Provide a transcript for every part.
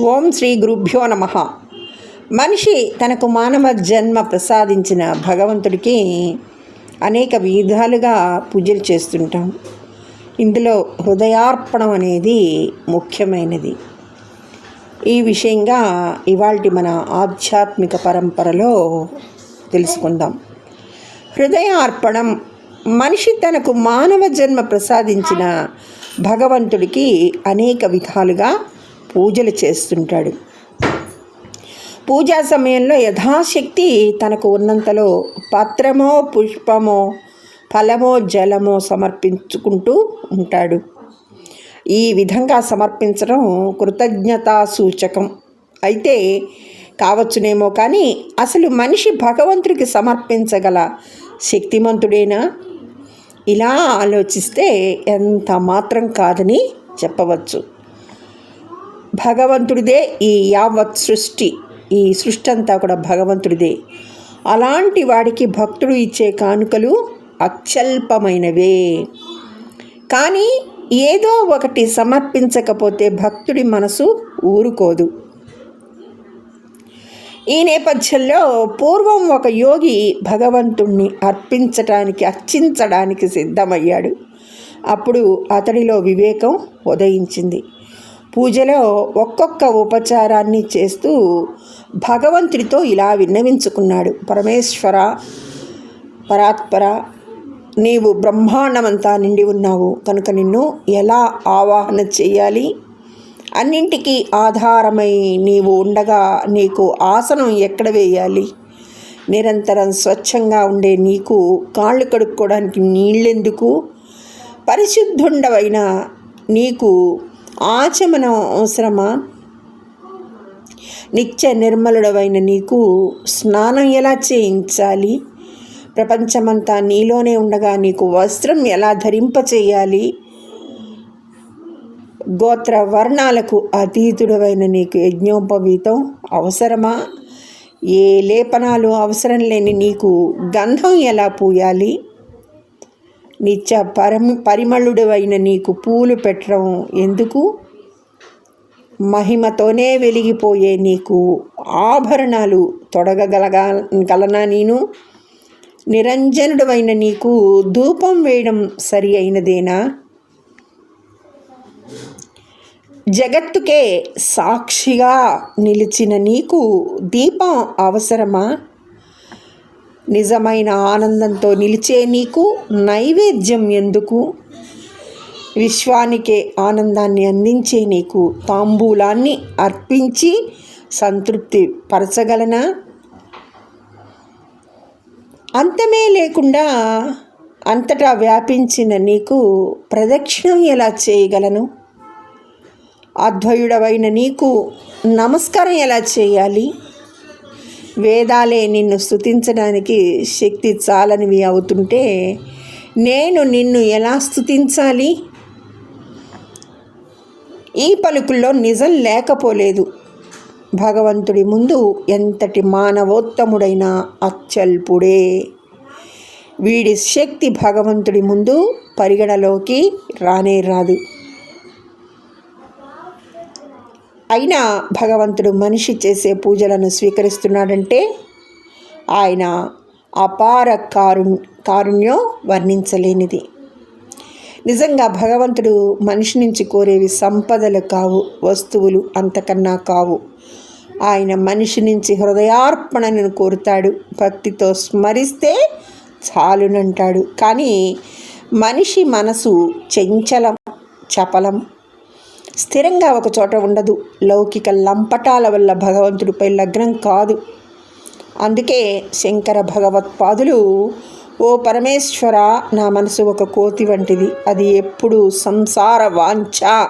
ఓం శ్రీ గురుభ్యో నమ. మనిషి తనకు మానవ జన్మ ప్రసాదించిన భగవంతుడికి అనేక విధాలుగా పూజలు చేస్తుంటాం. ఇందులో హృదయార్పణం అనేది ముఖ్యమైనది. ఈ విషయంగా ఇవాళ మన ఆధ్యాత్మిక పరంపరలో తెలుసుకుందాం. హృదయార్పణం మనిషి తనకు మానవ జన్మ ప్రసాదించిన భగవంతుడికి అనేక విధాలుగా పూజలు చేస్తుంటాడు. పూజా సమయంలో యథాశక్తి తనకు ఉన్నంతలో పత్రమో పుష్పమో ఫలమో జలమో సమర్పించుకుంటూ ఉంటాడు. ఈ విధంగా సమర్పించడం కృతజ్ఞతా సూచకం. అయితే కావచ్చునేమో కానీ అసలు మనిషి భగవంతుడికి సమర్పించగల శక్తిమంతుడేనా? ఇలా ఆలోచిస్తే ఎంత మాత్రం కాదని చెప్పవచ్చు. భగవంతుడిదే ఈ యావత్ సృష్టి ఈ సృష్టి అంతా కూడా భగవంతుడిదే. అలాంటి వాడికి భక్తుడు ఇచ్చే కానుకలు అత్యల్పమైనవే. కానీ ఏదో ఒకటి సమర్పించకపోతే భక్తుడి మనసు ఊరుకోదు. ఈ నేపథ్యంలో పూర్వం ఒక యోగి భగవంతుణ్ణి అర్పించటానికి అర్చించడానికి సిద్ధమయ్యాడు. అప్పుడు అతడిలో వివేకం ఉదయించింది. పూజలో ఒక్కొక్క ఉపచారాన్ని చేస్తూ భగవంతుడితో ఇలా విన్నవించుకున్నాడు. పరమేశ్వర పరాత్పర నీవు బ్రహ్మాండమంతా నిండి ఉన్నావు. కనుక నిన్ను ఎలా ఆవాహన చేయాలి? అన్నింటికీ ఆధారమై నీవు ఉండగా నీకు ఆసనం ఎక్కడ వేయాలి? నిరంతరం స్వచ్ఛంగా ఉండే నీకు కాళ్ళు కడుక్కోవడానికి నీళ్ళెందుకు? పరిశుద్ధుండవైన నీకు ఆచమనం అవసరమా? నిత్య నిర్మలుడవైన నీకు స్నానం ఎలా చేయించాలి? ప్రపంచమంతా నీలోనే ఉండగా నీకు వస్త్రం ఎలా ధరింపచేయాలి? గోత్ర వర్ణాలకు అతీతుడవైన నీకు యజ్ఞోపవీతం అవసరమా? ఏ లేపనాలు అవసరం లేని నీకు గంధం ఎలా పూయాలి? నిత్య పరమి పరిమళుడవైన నీకు పూలు పెట్టడం ఎందుకు? మహిమతోనే వెలిగిపోయే నీకు ఆభరణాలు తొడగగలగా గలనా నేను? నిరంజనుడవైన నీకు ధూపం వేయడం సరి అయినదేనా? జగత్తుకే సాక్షిగా నిలిచిన నీకు దీపం అవసరమా? నిజమైన ఆనందంతో నిలిచే నీకు నైవేద్యం ఎందుకు? విశ్వానికే ఆనందాన్ని అందించే నీకు తాంబూలాన్ని అర్పించి సంతృప్తి పరచగలనా? అంతమే లేకుండా అంతటా వ్యాపించిన నీకు ప్రదక్షిణం ఎలా చేయగలను? అద్వయుడవైన నీకు నమస్కారం ఎలా చేయాలి? వేదాలే నిన్ను స్థుతించడానికి శక్తి చాలనివి అవుతుంటే నేను నిన్ను ఎలా స్థుతించాలి ఈ పలుకుల్లో నిజం లేకపోలేదు. భగవంతుడి ముందు ఎంతటి మానవోత్తముడైన అచ్చల్పుడే వీడి శక్తి భగవంతుడి ముందు పరిగణలోకి రానే రాదు. అయినా భగవంతుడు మనిషి చేసే పూజలను స్వీకరిస్తున్నాడంటే ఆయన అపార కారు కారుణ్యం వర్ణించలేనిది. నిజంగా భగవంతుడు మనిషి నుంచి కోరేవి సంపదలు కావు వస్తువులు అంతకన్నా కావు. ఆయన మనిషి నుంచి హృదయార్పణను కోరుతాడు భక్తితో స్మరిస్తే చాలునంటాడు. కానీ మనిషి మనసు చెంచలం చపలం స్థిరంగా ఒక చోట ఉండదు. లౌకిక లంపటాల వల్ల భగవంతుడిపై లగ్నం కాదు. అందుకే శంకర భగవత్పాదులు ఓ పరమేశ్వర నా మనసు ఒక కోతి వంటిది. అది ఎప్పుడు సంసార వాంఛ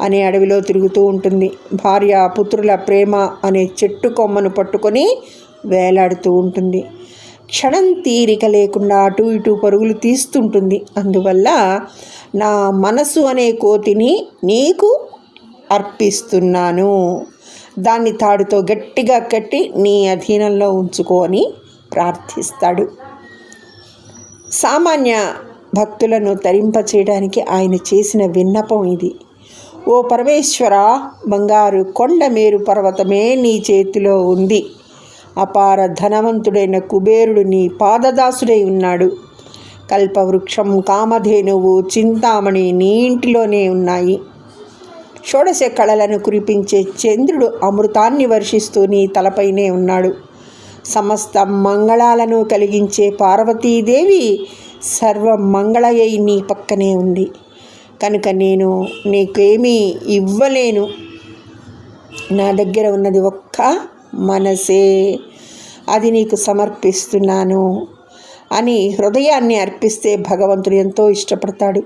అనే అడవిలో తిరుగుతూ ఉంటుంది. భార్య పుత్రుల ప్రేమ అనే చెట్టు కొమ్మను పట్టుకొని వేలాడుతూ ఉంటుంది. క్షణం తీరిక లేకుండా అటు ఇటు పరుగులు తీస్తుంటుంది. అందువల్ల నా మనసు అనే కోతిని నీకు అర్పిస్తున్నాను. దాన్ని తాడుతో గట్టిగా కట్టి నీ అధీనంలో ఉంచుకొని ప్రార్థిస్తాడు. సామాన్య భక్తులను తరింపచేయడానికి ఆయన చేసిన విన్నపం ఇది. ఓ పరమేశ్వర బంగారు కొండ మేరు పర్వతమే నీ చేతిలో ఉంది. అపార ధనవంతుడైన కుబేరుడు నీ పాదదాసుడై ఉన్నాడు. కల్పవృక్షం కామధేనువు చింతామణి నీ ఇంటిలోనే ఉన్నాయి. షోడశ కళలను కురిపించే చంద్రుడు అమృతాన్ని వర్షిస్తూ నీ తలపైనే ఉన్నాడు. సమస్త మంగళాలను కలిగించే పార్వతీదేవి సర్వ నీ పక్కనే ఉంది. కనుక నేను నీకేమీ ఇవ్వలేను. నా దగ్గర ఉన్నది ఒక్క మనసే అది నీకు సమర్పిస్తున్నాను అని హృదయాన్ని అర్పిస్తే భగవంతుడు ఎంతో ఇష్టపడతాడు.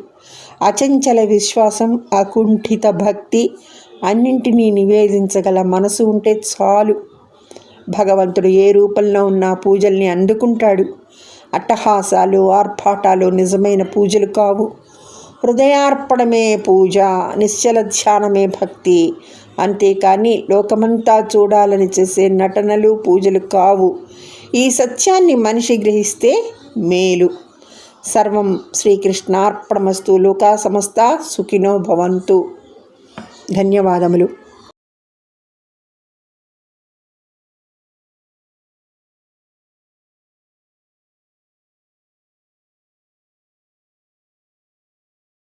అచంచల విశ్వాసం అకుంఠిత భక్తి అన్నింటినీ నివేదించగల మనసు ఉంటే చాలు. భగవంతుడు ఏ రూపంలో ఉన్న పూజల్ని అందుకుంటాడు. అట్టహాసాలు ఆర్భాటాలు నిజమైన పూజలు కావు. హృదయార్పణమే పూజ నిశ్చల ధ్యానమే భక్తి. అంతేకాని లోకమంతా చూడాలని చేసే నటనలు పూజలు కావు. ఈ సత్యాన్ని మనిషి గ్రహిస్తే మేలు. సర్వం శ్రీకృష్ణార్పణమస్తు లోకా సమస్త సుఖినో భవంతు. ధన్యవాదములు.